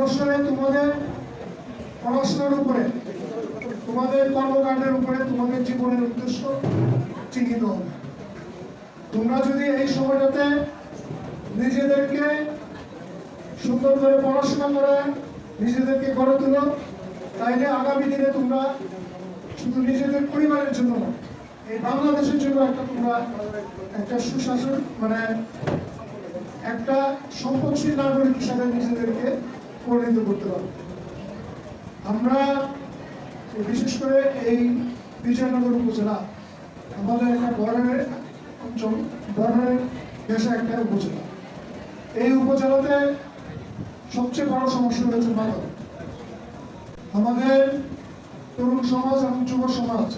বছরে তোমাদের পড়াশোনার উপরে, তোমাদের কর্মকাণ্ডের উপরে তোমাদের জীবনের উদ্দেশ্য চিহ্নিত হবে। তোমরা যদি এই সময়টাতে নিজেদেরকে সুন্দর করে পড়াশোনা করে নিজেদেরকে গড়ে তুলো, তাইলে আগামী দিনে তোমরা শুধু নিজেদের পরিবারের জন্য এই বাংলাদেশের জন্য একটা তোমরা একটা সুশাসন মানে একটা সম্পদশীল নাগরিক হিসাবে নিজেদেরকে পরিণত করতে পারবে। আমরা বিশেষ করে এই বিজয়নগর উপজেলা, আমাদের একটা বর্ণের অঞ্চল বর্ণের দেশে একটা উপজেলা। এই উপজেলাতে সবচেয়ে বড় সমস্যা হয়েছে মাদক। আমাদের তরুণ সমাজ এবং যুব সমাজ,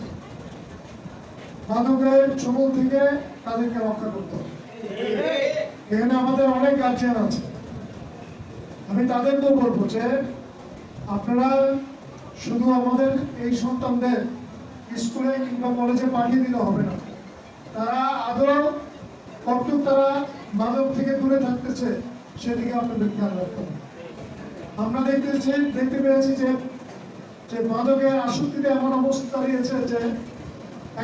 মাদকের ছোবল থেকে তাদেরকে রক্ষা করতে হবে। এখানে আমাদের অনেক গার্জিয়ান আছে। আমি তাদেরকেও বলব যে, আপনারা শুধু আমাদের এই সন্তানদের স্কুলে কিংবা কলেজে পাঠিয়ে দিলে হবে না। তারা আদৌ কতটুক তারা মাদক থেকে দূরে থাকতেছে সেদিকে আপনাদের খেয়াল রাখতে হবে। আমরা দেখতেছি দেখতে পেয়েছি যে যে মাদকের আসক্তিতে এমন অবস্থা দাঁড়িয়েছে যে,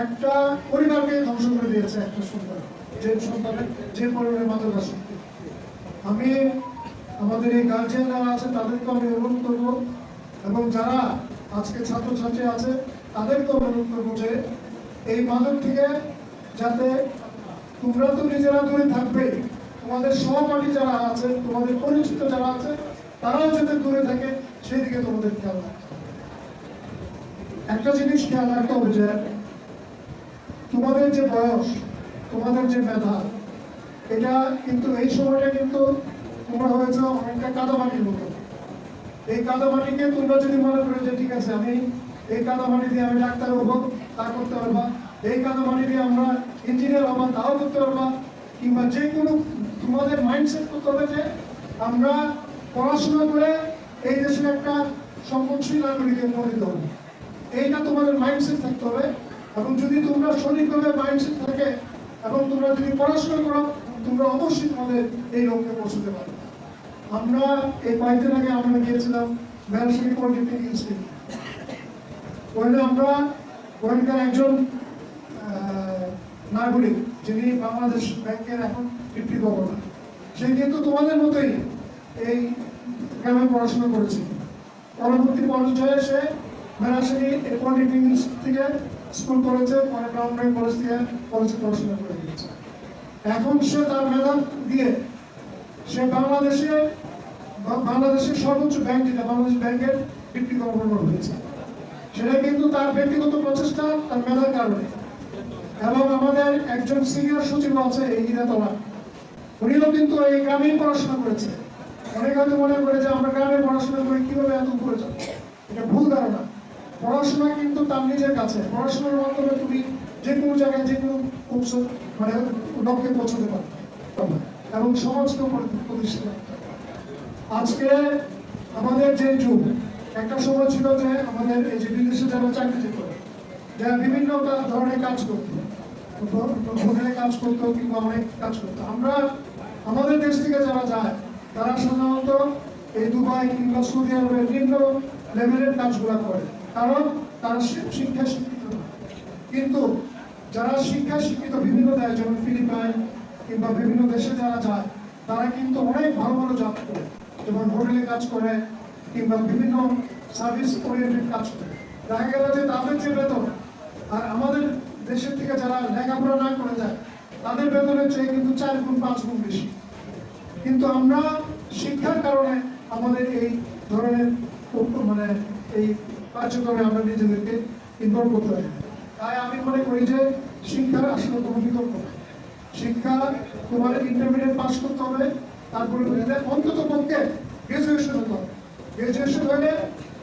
একটা পরিবারকে ধ্বংস করে দিয়েছে একটা সন্তান, যে সন্তানের, যে পরিবারের মাদক আসক্তি। আমি আমাদের এই গার্জিয়ান যারা আছে, তাদেরকে আমি অনুরোধ করব, এবং যারা আজকে ছাত্রছাত্রী আছে তাদেরকে অনুরোধ করব যে এই মাদক থেকে যাতে তোমরা তো নিজেরা দূরে থাকবে, তোমাদের সহপাঠী যারা আছে, তোমাদের পরিচিত যারা আছে, তারাও যাতে দূরে থাকে সেই দিকে তোমাদের খেয়াল রাখতে। একটা জিনিস খেয়াল রাখতে হবে যে, তোমাদের যে বয়স, তোমাদের যে মেধা, এটা কিন্তু এই সময়টা কিন্তু তোমরা হয়েছে অনেকটা কাদামাটির মতো। এই কাদামাটিকে তোমরা যদি মনে করো যে ঠিক আছে, আমি এই কাদামাটি দিয়ে আমি ডাক্তার হব, তা করতে পারবা। এই কাদামাটি দিয়ে আমরা ইঞ্জিনিয়ার হব, তাও করতে পারবা। কিংবা যে কোনো তোমাদের মাইন্ডসেট করতে হবে যে আমরা পড়াশোনা করে এই দেশের একটা সম্পদশীল নাগরিকের পরিণত হব এইটা তোমাদের মাইন্ডসেট থাকতে হবে। এবং যদি তোমরা সঠিকভাবে মাইন্ডসেট থাকে, এবং তোমরা যদি পড়াশোনা করো তোমরা অবশ্যই তোমাদের এই লক্ষ্যে পৌঁছতে পারবে আমরা এই কয়েকদিন আগে আমরা গিয়েছিলাম ইনস্টিটিউট ওখানে আমরা ওখানকার একজন নাগরিক, যিনি বাংলাদেশ ব্যাংকের এখন ডিপ্টি গভর্নর। সে কিন্তু তোমাদের মতোই এই গ্রামে পড়াশোনা করেছে। পরবর্তী পর্যায়ে সে মেরাশানি পলিটেকনিক থেকে স্কুল করেছে পরে কলেজ থেকে কলেজে পড়াশোনা করে দিয়েছে এখন সে তার মেধা দিয়ে সে বাংলাদেশে বাংলাদেশের সর্বোচ্চ ব্যাংক যেটা বাংলাদেশ ব্যাংকের ডিপ্টি গভর্নর হয়েছে। সেটা কিন্তু তার ব্যক্তিগত প্রচেষ্টা, তার মেধার কারণে। এবং আমাদের একজন সিনিয়র সচিব আছে, এই হিরাতলা উনিও কিন্তু এই গ্রামেই পড়াশোনা করেছে। অনেকে হয়তো মনে করে যে আমরা গ্রামে পড়াশোনা করে, কীভাবে এত উপরে যাব? এটা ভুল ধারণা। পড়াশোনা কিন্তু তার নিজের কাছে। পড়াশোনার মাধ্যমে তুমি যে কোনো জায়গায় যে কোনো মানে লক্ষ্যে পারবে এবং সমাজকেও প্রতিষ্ঠিত আজকে আমাদের যে যুগ, একটা সময় ছিল যে আমাদের এই যে বিদেশে যারা চাকরি করে, যারা বিভিন্ন ধরনের কাজ কাজ করতো কিংবা অনেক কাজ করতো, আমরা, আমাদের দেশ থেকে যারা যায়, তারা সাধারণত এই দুবাই কিংবা সৌদি আরবের নিম্ন লেভেলের কাজগুলো করে। কারণ তারা শিক্ষা শিক্ষিত। কিন্তু যারা শিক্ষায় শিক্ষিত, বিভিন্ন দেশ যেমন ফিলিপাইন কিংবা বিভিন্ন দেশে যারা যায়, তারা কিন্তু অনেক ভালো ভালো জব করে। যেমন হোটেলে কাজ করে কিংবা বিভিন্ন সার্ভিস ওরিয়েন্টেড কাজ করে। দেখা গেল যে তাদের যে বেতন, আর আমাদের দেশের থেকে যারা লেখাপড়া না করে যায়, তাদের বেতনের চেয়ে কিন্তু চার গুণ, পাঁচ গুণ বেশি। কিন্তু আমরা শিক্ষার কারণে আমাদের এই ধরনের মানে এই কার্যক্রমে আমরা নিজেদেরকে ইনভলভ করতে পারি তাই আমি মনে করি যে শিক্ষার আসলে কোনো বিকল্প শিক্ষা তোমার ইন্টারমিডিয়েট পাস করতে হবে, তারপরে অন্তত পক্ষে গ্রাজুয়েশন হতে গ্রাজুয়েশন হলে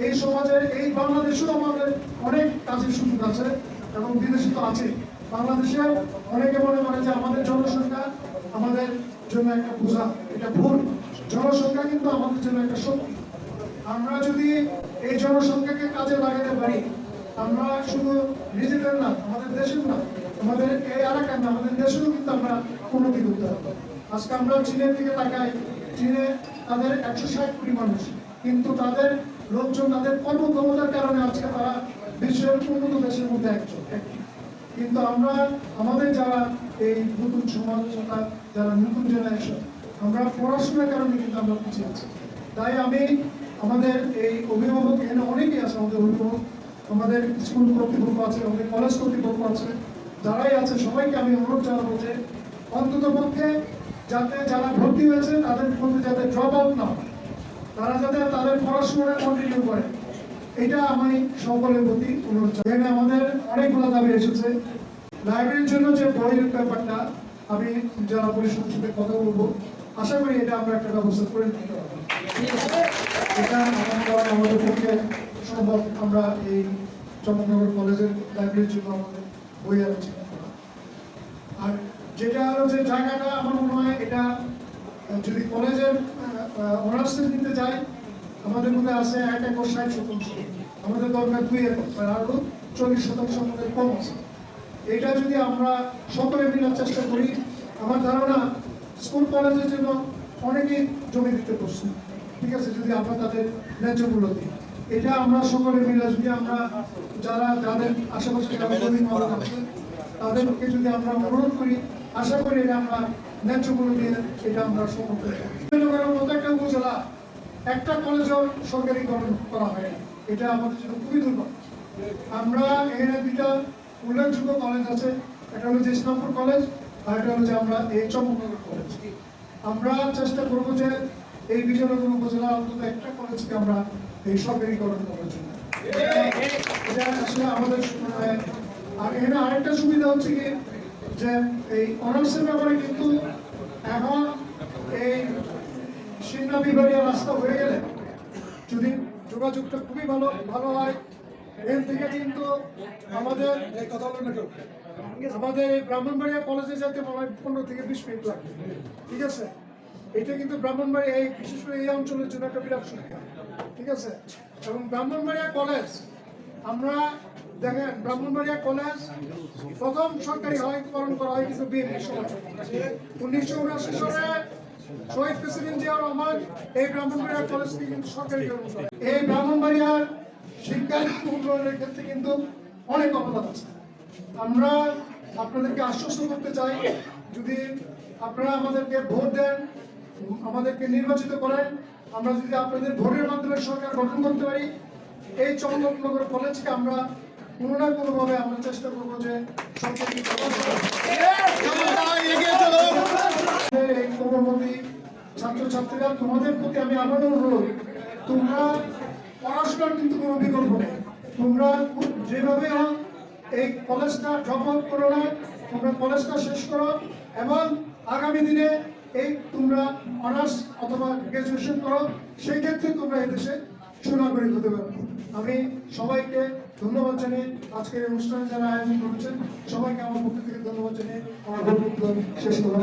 এই সমাজের এই বাংলাদেশেও আমাদের অনেক কাজের সুযোগ আছে এবং বিদেশে তো আছে। বাংলাদেশে অনেকে মনে করে যে আমাদের জনসংখ্যা আমাদের জন্য একটা বোঝা, এটা ভুল। জনসংখ্যা কিন্তু আমাদের জন্য একটা শক্তি। আমরা যদি এই জনসংখ্যাকে কাজে লাগাতে পারি আমরা শুধু নিজেদের না, আমাদের দেশের না, আমাদের এই এলাকার না, আমাদের দেশেরও কিন্তু আমরা উন্নতি করতে পারব আজকে আমরা চীনের দিকে তাকাই, চীনে তাদের একশো ষাট কোটি মানুষ, কিন্তু তাদের লোকজন, তাদের কর্মক্ষমতার কারণে আজকে তারা বিশ্বের উন্নত দেশের মধ্যে একজন কিন্তু আমরা, আমাদের যারা এই নতুন সমাজ যারা নতুন জেনারেশন আমরা পড়াশোনার কারণে কিন্তু আমরা পিছিয়ে আছি। তাই আমি আমাদের এই অভিভাবক, এখানে অনেকেই আছে আমাদের অভিভাবক আমাদের স্কুল কর্তৃপক্ষ আছে, আমাদের কলেজ কর্তৃপক্ষ আছে, যারাই আছে, সবাইকে আমি অনুরোধ জানাব যে অন্তত পক্ষে যাতে যারা ভর্তি হয়েছে, তাদের মধ্যে যাতে ড্রপ আউট না তারা যাতে তাদের পড়াশোনা কন্টিনিউ করে। এটা আমি সকলের প্রতি অনুরোধ। এখানে আমাদের অনেকগুলো দাবি এসেছে। লাইব্রেরির জন্য যে বইয়ের ব্যাপারটা আমি যারা পরিষদের সাথে কথা বলব, আশা করি এটা আমরা একটা ব্যবস্থা করে দিতে পারব। এটা আমাদের পক্ষে সম্ভব আমরা এই চন্দ্রনগর কলেজের লাইব্রেরির জন্য আমাদের বই আলোচনা করা। আর যেটা হলো যে জায়গাটা আমার মনে হয় এটা যদি কলেজের অনার্স নিতে যাই আমাদের মধ্যে আছে এক একর ষাট শতাংশ। আমাদের দরকার দুই একর, আরও চল্লিশ শতাংশ আমাদের কম আছে। এটা যদি আমরা সকলে মিলার চেষ্টা করি, আমার ধারণা স্কুল কলেজের জন্য অনেকেই জমি দিতে প্রস্তুত। ঠিক আছে, যদি আমরা তাদের ন্যায্য মূল্য দিই। এটা আমরা সকলে মিলে যদি আমরা যারা যাদের আশেপাশে তাদেরকে যদি আমরা অনুরোধ করি আশা করি এটা আমরা ন্যায্য দিয়ে এটা আমরা সফল মতো একটা উপজেলা একটা কলেজও সরকারিকরণ করা হয়। এটা আমাদের জন্য খুবই দুর্বল। আমরা এখানে দুইটা উল্লেখযোগ্য কলেজ আছে। একটা হলো যে ইসলামপুর কলেজ আর একটা হলো যে আমরা এই চম্পকনগর কলেজ। আমরা চেষ্টা করব যে এই বিজয়নগর উপজেলা অন্তত একটা কলেজকে আমরা এই সরকারিকরণ করার জন্য। এটা আসলে আমাদের আর এখানে আরেকটা সুবিধা হচ্ছে কি যে এই অনার্সের ব্যাপারে কিন্তু এখন এই বিভাগীয় রাস্তা হয়ে গেলে যদি যোগাযোগটা খুবই ভালো ভালো হয় এর থেকে কিন্তু আমাদের এই কথা বলবেন না কেউ। আমাদের এই ব্রাহ্মণবাড়িয়া কলেজে যেতে মনে হয় পনেরো থেকে বিশ মিনিট লাগবে। ঠিক আছে? এটা কিন্তু ব্রাহ্মণবাড়িয়া এই, বিশেষ করে এই অঞ্চলের জন্য একটা বিরাট সুবিধা। ঠিক আছে? এবং ব্রাহ্মণবাড়িয়া কলেজ আমরা দেখেন, ব্রাহ্মণবাড়িয়া কলেজ প্রথম সরকারি হয়করণ করা হয় কিন্তু বিএনপির সময়। উনিশশো উনআশি সালে শহীদ প্রেসিডেন্ট জিয়াউর রহমান এই ব্রাহ্মণবাড়িয়া কলেজকে কিন্তু সরকারি করে এই ব্রাহ্মণবাড়িয়ার শিক্ষা উন্নয়নের ক্ষেত্রে কিন্তু অনেক অবদান আছে। আমরা আপনাদেরকে আশ্বস্ত করতে চাই, যদি আপনারা আমাদেরকে ভোট দেন আমাদেরকে নির্বাচিত করেন। আমরা যদি আপনাদের ভোটের মাধ্যমে সরকার গঠন করতে পারি এই চন্দ্রনগর কলেজকে আমরা কোনো না কোনোভাবে আমরা চেষ্টা করব যে ছাত্রছাত্রীরা তোমাদের প্রতি আমি আবারও অনুরোধ তোমরা পড়াশোনার কিন্তু কোনো বিকল্প নেই। তোমরা যেভাবে হোক এই কলেজটা ড্রপ আউট করো না তোমরা কলেজটা শেষ করো এবং আগামী দিনে এই তোমরা অনার্স অথবা গ্রাজুয়েশন করো, সেই ক্ষেত্রে তোমরা এদেশে সুনাগরিক হতে পারো। আমি সবাইকে ধন্যবাদ জানিয়ে আজকের অনুষ্ঠানে যারা আয়োজন করেছেন, সবাইকে আমার পক্ষ থেকে ধন্যবাদ জানিয়ে আমার শেষ করলাম।